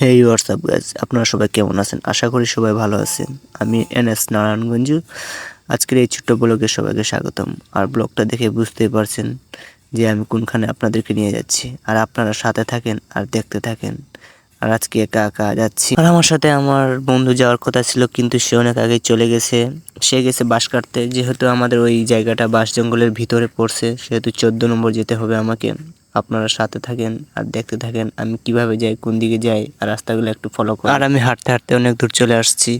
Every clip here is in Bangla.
হেই হোয়াটসঅ্যাপ গাইজ আপনারা সবাই কেমন আছেন? আশা করি সবাই ভালো আছেন। আমি এন এস নারায়ণগঞ্জ। আজকের এই ছোট্ট ব্লগে সবাইকে স্বাগতম। আর ব্লগটা দেখে বুঝতেই পারছেন যে আমি কোনখানে আপনাদেরকে নিয়ে যাচ্ছি। আর আপনারা সাথে থাকেন আর দেখতে থাকেন। আর আজকে একা একা যাচ্ছি। আর আমার সাথে আমার বন্ধু যাওয়ার কথা ছিল, কিন্তু সে অনেক আগে চলে গেছে। সে গেছে বাস কাটতে। যেহেতু আমাদের ওই জায়গাটা বাস জঙ্গলের ভিতরে পড়ছে, সেহেতু চোদ্দ নম্বর যেতে হবে আমাকে। আপনারা সাথে থাকেন আর দেখতে থাকেন আমি কীভাবে যাই, কোন দিকে যাই আর রাস্তাগুলো একটু ফলো করি আর আমি হাঁটতে হাঁটতে অনেক দূর চলে আসছি।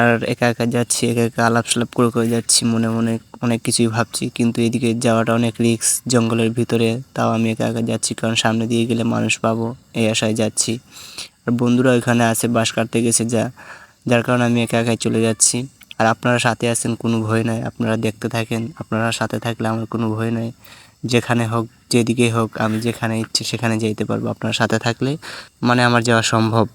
আর একা একা যাচ্ছি, একা একা আলাপ সালাপ করে করে যাচ্ছি, মনে মনে অনেক কিছুই ভাবছি। কিন্তু এদিকে যাওয়াটা অনেক রিস্ক জঙ্গলের ভিতরে, তাও আমি একা একা যাচ্ছি। কারণ সামনে দিয়ে গেলে মানুষ পাবো, এই আশায় যাচ্ছি। আর বন্ধুরা ওইখানে আছে, বাস কাটতে গেছে যা, যার কারণে আমি একা একাই চলে যাচ্ছি। আর আপনারা সাথে আছেন, কোনো ভয় নাই। আপনারা দেখতে থাকেন, আপনারা সাথে থাকলে আমার কোনো ভয় নাই। যেখানে হোক যেদিকে হোক, আমি যেখানে ইচ্ছে সেখানে যেতে পারব আপনার সাথে থাকলে। মানে আমার যাওয়া সম্ভব।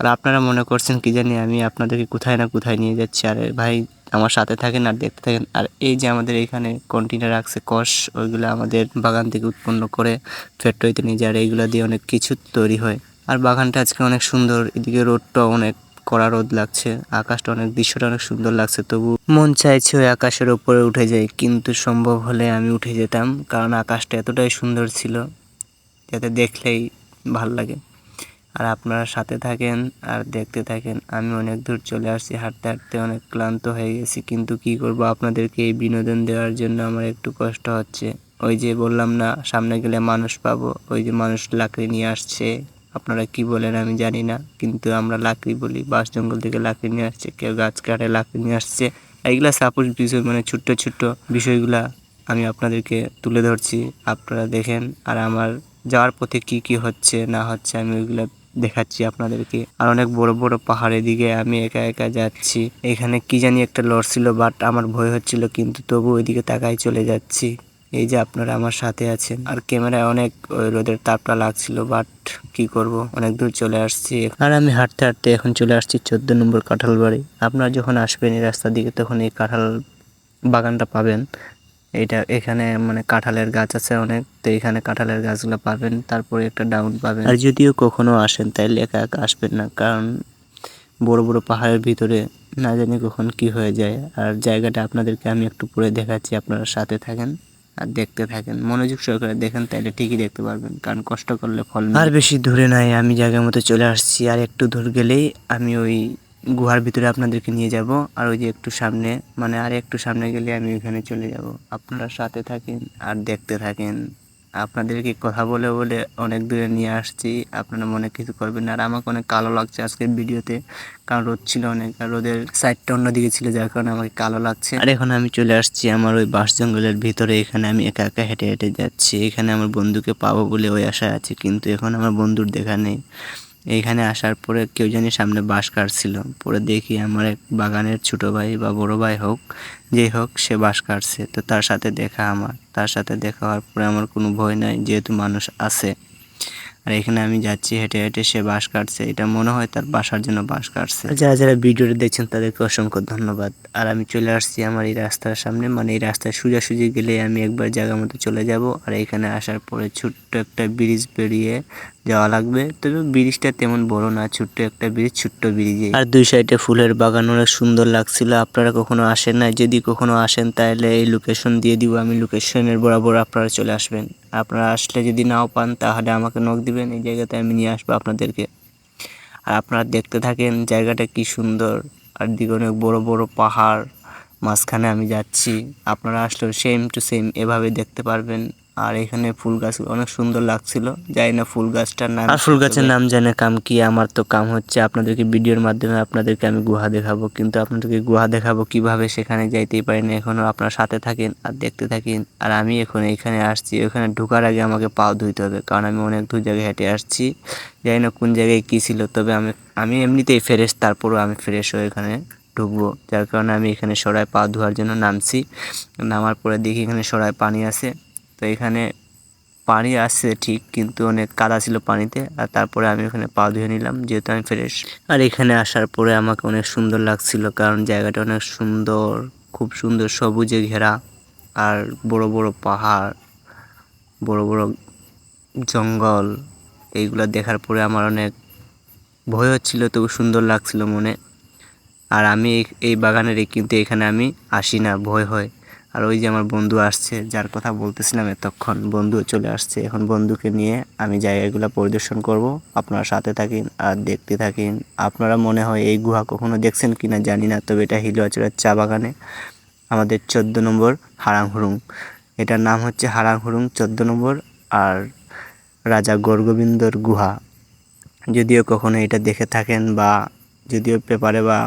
আর আপনারা মনে করছেন কি জানি, আমি আপনাদেরকে কোথায় না কোথায় নিয়ে যাচ্ছি। আরে ভাই, আমার সাথে থাকেন আর দেখতে থাকেন। আর এই যে আমাদের এখানে কন্টেনার রাখছে কষ ওইগুলো আমাদের বাগান থেকে উৎপন্ন করে ফ্যাক্টরিতে নিয়ে যায়। আর এইগুলো দিয়ে অনেক কিছু তৈরি হয়। আর বাগানটা আজকে অনেক সুন্দর। এদিকে রোডটা অনেক কড়া রোদ লাগছে, আকাশটা অনেক, দৃশ্যটা অনেক সুন্দর লাগছে, তবু মন চাইছে ওই আকাশের ওপরে উঠে যাই, কিন্তু সম্ভব হলে আমি উঠে যেতাম, কারণ আকাশটা এতটাই সুন্দর ছিল যাতে দেখলেই ভালো লাগে। আর আপনারা সাথে থাকেন আর দেখতে থাকেন, আমি অনেক দূর চলে আসছি, হাঁটতে হাঁটতে অনেক ক্লান্ত হয়ে গেছি, কিন্তু কি করব, আপনাদেরকে এই বিনোদন দেওয়ার জন্য আমার একটু কষ্ট হচ্ছে। ওই যে বললাম না, সামনে গেলে মানুষ পাবো, ওই যে মানুষ লাকড়ি নিয়ে আসছে। আপনারা কি বলেন আমি জানি না, কিন্তু আমরা লাকড়ি বলি বাস জঙ্গল থেকে লাকড়ি নিয়ে আসছে, কেউ গাছ কাটে, লাকড়ি নিয়ে আসছে। এইগুলা সাপোজ বিষয় মানে ছোট্ট ছোট্ট বিষয়গুলা আমি আপনাদেরকে তুলে ধরছি, আপনারা দেখেন। আর আমার যাওয়ার পথে কি কি হচ্ছে, না হচ্ছে, আমি ওইগুলা দেখাচ্ছি আপনাদেরকে। আর অনেক বড় বড় পাহাড়ের দিকে আমি একা একা যাচ্ছি। এখানে কি জানি একটা লড়ছিল বাট আমার ভয় হচ্ছিল, কিন্তু তবু ওইদিকে তাকাই চলে যাচ্ছি। এই যে আপনারা আমার সাথে আছেন। আর ক্যামেরায় অনেক ওই রোদের তাপটা লাগছিল বাট কি করব? অনেক দূর চলে আসছি। আর আমি হাঁটতে হাঁটতে এখন চলে আসছি চোদ্দ নম্বর কাঁঠাল বাড়ি আপনারা যখন আসবেন এই রাস্তার দিকে তখন এই কাঁঠাল বাগানটা পাবেন। এটা এখানে মানে কাঁঠালের গাছ আছে অনেক তো এখানে কাঁঠালের গাছগুলো পাবেন তারপরে একটা ডাউন পাবেন। আর যদিও কখনো আসেন তাইলে একা একা আসবেন না কারণ বড় বড় পাহাড়ের ভিতরে না জানি কখন কি হয়ে যায়। আর জায়গাটা আপনাদেরকে আমি একটু পরে দেখাচ্ছি আপনারা সাথে থাকেন। আর দেখতে থাকেন। মনোযোগ সহকারে দেখেন তাহলে ঠিকই দেখতে পারবেন, কারণ কষ্ট করলে ফল আর বেশি দূরে নাই, আমি জায়গার মতো চলে আসছি। আর একটু দূর গেলেই আমি ওই গুহার ভিতরে আপনাদেরকে নিয়ে যাব, আর ওই যে একটু সামনে মানে আর একটু সামনে গেলে আমি ওইখানে চলে যাব। আপনারা সাথে থাকেন আর দেখতে থাকেন। আপনাদেরকে কথা বলে বলে অনেক দূরে নিয়ে আসছি। আপনারা মনে কিছু করবেন আর আমাকে অনেক কালো লাগছে আজকের ভিডিওতে। কারণ রোদ ছিল অনেক, আর রোদের সাইডটা অন্যদিকে ছিল, যার কারণে আমাকে কালো লাগছে। আর এখন আমি চলে আসছি আমার ওই বাস জঙ্গলের ভিতরে। এখানে আমি একা একা হেঁটে হেঁটে যাচ্ছি। এখানে আমার বন্ধুকে পাবো বলে ওই আশায় আছে, কিন্তু এখন আমার বন্ধুর দেখা নেই। এইখানে আসার পরে কেউ জানি সামনে বাঁশ কাটছিল। পরে দেখি আমার এক বাগানের ছোট ভাই বা বড় ভাই হোক, যেই হোক সে বাঁশ কাটছে। তো তার সাথে দেখা আমার। তার সাথে দেখা হওয়ার পরে আমার কোনো ভয় নাই, যেহেতু মানুষ আছে। আর এখানে আমি যাচ্ছি হেঁটে হেঁটে সে বাঁশ কাটছে। এটা মনে হয় তার বাসার জন্য বাঁশ কাটছে। যারা যারা ভিডিওটা দেখছেন তাদেরকে অসংখ্য ধন্যবাদ। আর আমি চলে আসছি আমার এই রাস্তার সামনে। মানে এই রাস্তায় সোজাসুজি গেলে আমি একবার জায়গা মতো চলে যাব। আর এখানে আসার পরে ছোট্ট একটা ব্রিজ পেরিয়ে যাওয়া লাগবে। তবে ব্রিজটা তেমন বড় না ছোট্ট একটা ব্রিজ ছোট্ট ব্রিজে। আর দুই সাইডে ফুলের বাগান অনেক সুন্দর লাগছিল। আপনারা কখনো আসেন না যদি কখনো আসেন তাহলে এই লোকেশন দিয়ে দিব। আমি লোকেশনের বরাবর আপনারা চলে আসবেন। আপনারা আসলে যদি নাও পান তাহলে আমাকে নখ দিবেন, এই জায়গাতে আমি নিয়ে আসব আপনাদেরকে। আর আপনারা দেখতে থাকেন জায়গাটা কি সুন্দর। আর দিকে অনেক বড় বড় পাহাড়, মাঝখানে আমি যাচ্ছি। আপনারা আসলেও সেম টু সেম এভাবে দেখতে পারবেন। আর এখানে ফুল গাছ অনেক সুন্দর লাগছিল। জানি না ফুল গাছটার নাম আর ফুল গাছের নাম জানে কাম কি আমার তো কাম হচ্ছে আপনাদেরকে ভিডিওর মাধ্যমে আপনাদেরকে আমি গুহা দেখাবো। কিন্তু আপনাদেরকে গুহা দেখাবো কীভাবে সেখানে যাইতেই পারি না এখনও আপনার সাথে থাকেন আর দেখতে থাকেন। আর আমি এখন এখানে আসছি ওখানে ঢোকার আগে আমাকে পাও ধুইতে হবে কারণ আমি অনেক দূর জায়গায় হেঁটে আসছি। জানি না কোন জায়গায় কী ছিল তবে আমি আমি এমনিতেই ফ্রেশ তারপরও আমি ফ্রেশ হয়ে এখানে ঢুকবো। যার কারণে আমি এখানে সরাই পা ধোয়ার জন্য নামছি। নামার পরে দেখি এখানে সরাই পানি আছে। তো এখানে পানি আসছে ঠিক, কিন্তু অনেক কাদা ছিল পানিতে, আর তারপরে আমি ওখানে পা ধুয়ে নিলাম, যেহেতু আমি ফ্রেশ আর এখানে আসার পরে আমাকে অনেক সুন্দর লাগছিল, কারণ জায়গাটা অনেক সুন্দর, খুব সুন্দর সবুজে ঘেরা, আর বড় বড় পাহাড়, বড় বড় জঙ্গল, এইগুলো দেখার পরে আমার অনেক ভয় হচ্ছিল, তবু সুন্দর লাগছিল মনে। আর আমি এই- বাগানেরই কিন্তু এখানে আমি আসি না, ভয় হয়। আর ওই যে আমার বন্ধু আসছে, যার কথা বলতেছিলাম এতক্ষণ, বন্ধু চলে আসছে। এখন বন্ধুকে নিয়ে আমি জায়গাগুলো পরিদর্শন করব। আপনারা সাথে থাকেন আর দেখতে থাকেন। আপনারা মনে হয় এই গুহা কখনো দেখছেন কিনা জানি না, তবে এটা হিলুয়াচড়ার চা বাগানে, আমাদের চোদ্দ নম্বর হারাংহুরুং। এটার নাম হচ্ছে হারাংহুরুং চোদ্দ নম্বর আর রাজা গর্গবিন্দর গুহা। যদিও কখনো এটা দেখে থাকেন বা যদিও পেপারে বা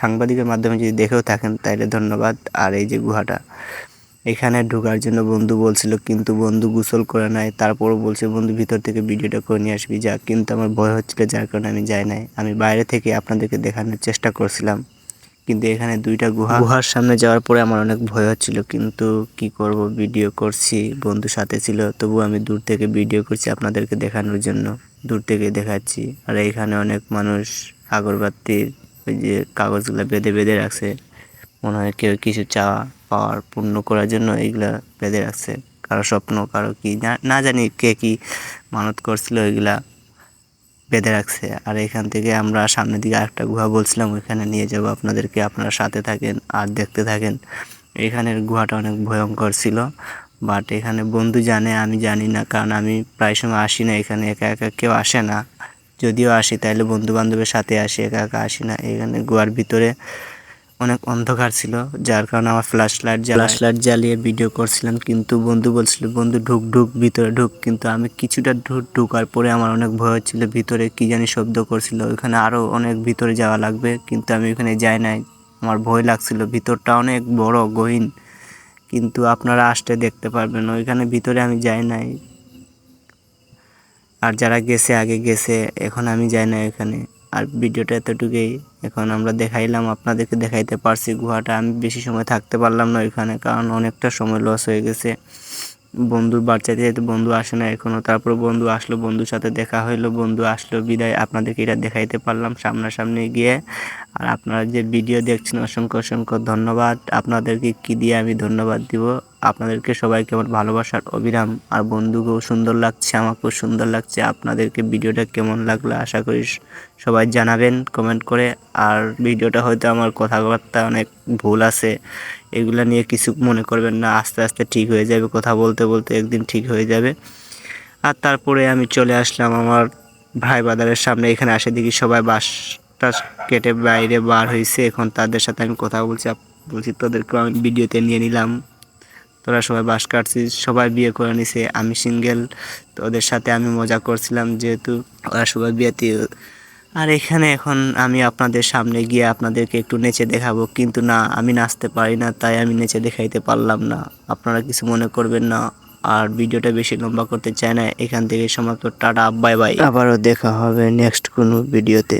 সাংবাদিকের মাধ্যমে যদি দেখেও থাকেন তাহলে ধন্যবাদ। আর এই যে গুহাটা, এখানে ঢোকার জন্য বন্ধু বলছিল, কিন্তু বন্ধু গোসল করে নাই। তারপরও বলছে, বন্ধু, ভিতর থেকে ভিডিওটা করে নিয়ে আসবি, যা। কিন্তু আমার ভয় হচ্ছিল, যার কারণে আমি যাই নাই। আমি বাইরে থেকে আপনাদেরকে দেখানোর চেষ্টা করছিলাম, কিন্তু এখানে দুইটা গুহা। গুহার সামনে যাওয়ার পরে আমার অনেক ভয় হচ্ছিল, কিন্তু কি করব? ভিডিও করছি বন্ধু সাথে ছিল তবু আমি দূর থেকে ভিডিও করছি আপনাদেরকে দেখানোর জন্য। দূর থেকে দেখাচ্ছি। আর এখানে অনেক মানুষ আগরবাতির ওই যে কাগজগুলো বেঁধে বেঁধে রাখছে। মনে হয় কেউ কিছু চাওয়া পাওয়ার পূর্ণ করার জন্য এইগুলা বেঁধে রাখছে। কারও স্বপ্ন, কারও কি, না জানি কে কি মানত করছিল ওইগুলা বেঁধে রাখছে। আর এখান থেকে আমরা সামনের দিকে আরেকটা গুহা বলছিলাম, ওইখানে নিয়ে যাব। আপনাদেরকে আপনারা সাথে থাকেন আর দেখতে থাকেন। এখানের গুহাটা অনেক ভয়ঙ্কর ছিল বাট এখানে বন্ধু জানে, আমি জানি না, কারণ আমি প্রায় সময় আসি না। এখানে একা একা কেউ আসে না। যদিও আসি তাহলে বন্ধু বান্ধবের সাথে আসি, একা একা আসি না। এখানে গুহার ভিতরে অনেক অন্ধকার ছিল, যার কারণে আমার ফ্ল্যাশ লাইট ফ্ল্যাশ লাইট জ্বালিয়ে ভিডিও করছিলাম, কিন্তু বন্ধু বলছিল, বন্ধু, ঢুক ঢুক, ভিতরে ঢুক। কিন্তু আমি কিছুটা ঢুক, ঢুকার পরে আমার অনেক ভয় হচ্ছিল, ভিতরে কী জানি শব্দ করছিল। ওইখানে আরও অনেক ভিতরে যাওয়া লাগবে, কিন্তু আমি ওখানে যাই নাই। আমার ভয় লাগছিল, ভিতরটা অনেক বড়, গহীন। কিন্তু আপনারা আসতে দেখতে পারবেন ওইখানে ভিতরে আমি যাই নাই। আর যারা গেছে, আগে গেছে, এখন আমি যাই না এখানে। আর ভিডিওটা এতটুকুই। এখন আমরা দেখাইলাম, আপনাদেরকে দেখাইতে পারছি গুহাটা। আমি বেশি সময় থাকতে পারলাম না ওইখানে, কারণ অনেকটা সময় লস হয়ে গেছে। বন্ধুর বাচ্চাতে যেহেতু বন্ধু আসে না এখনও তারপর বন্ধু আসলো, বন্ধুর সাথে দেখা হইল, বন্ধু আসলো, বিদায়। আপনাদেরকে এটা দেখাইতে পারলাম সামনাসামনি গিয়ে। আর আপনারা যে ভিডিও দেখছেন, অসংখ্য অসংখ্য ধন্যবাদ। আপনাদেরকে কি দিয়ে আমি ধন্যবাদ দিব? আপনাদেরকে সবাইকে আমার ভালোবাসার অবিরাম আর বন্ধুকেও সুন্দর লাগছে, আমাকেও সুন্দর লাগছে। আপনাদেরকে ভিডিওটা কেমন লাগল আশা করি সবাই জানাবেন কমেন্ট করে। আর ভিডিওটা হয়তো আমার কথাবার্তা অনেক ভুল আছে, এগুলা নিয়ে কিছু মনে করবেন না। আস্তে আস্তে ঠিক হয়ে যাবে, কথা বলতে বলতে একদিন ঠিক হয়ে যাবে। আর তারপরে আমি চলে আসলাম আমার ভাই বাজারের সামনে। এখানে আসে দেখি সবাই বাসটা কেটে বাইরে বার হয়েছে এখন তাদের সাথে আমি কথা বলছি বলছি, তোদেরকেও আমি ভিডিওতে নিয়ে নিলাম। তোরা সবাই বাস কাটছিস, সবাই বিয়ে করে নিছে, আমি সিঙ্গেল। তো ওদের সাথে আমি মজা করছিলাম যেহেতু ওরা সবাই বিয়েতে আর এখানে এখন আমি আপনাদের সামনে গিয়ে আপনাদেরকে একটু নেচে দেখাবো, কিন্তু না, আমি নাচতে পারি না, তাই আমি নেচে দেখাইতে পারলাম না। আপনারা কিছু মনে করবেন না, আর ভিডিওটা বেশি লম্বা করতে চায় না। এখান থেকে সমাপ্ত, টাটা, বাই বাই। আবারও দেখা হবে নেক্সট কোনো ভিডিওতে।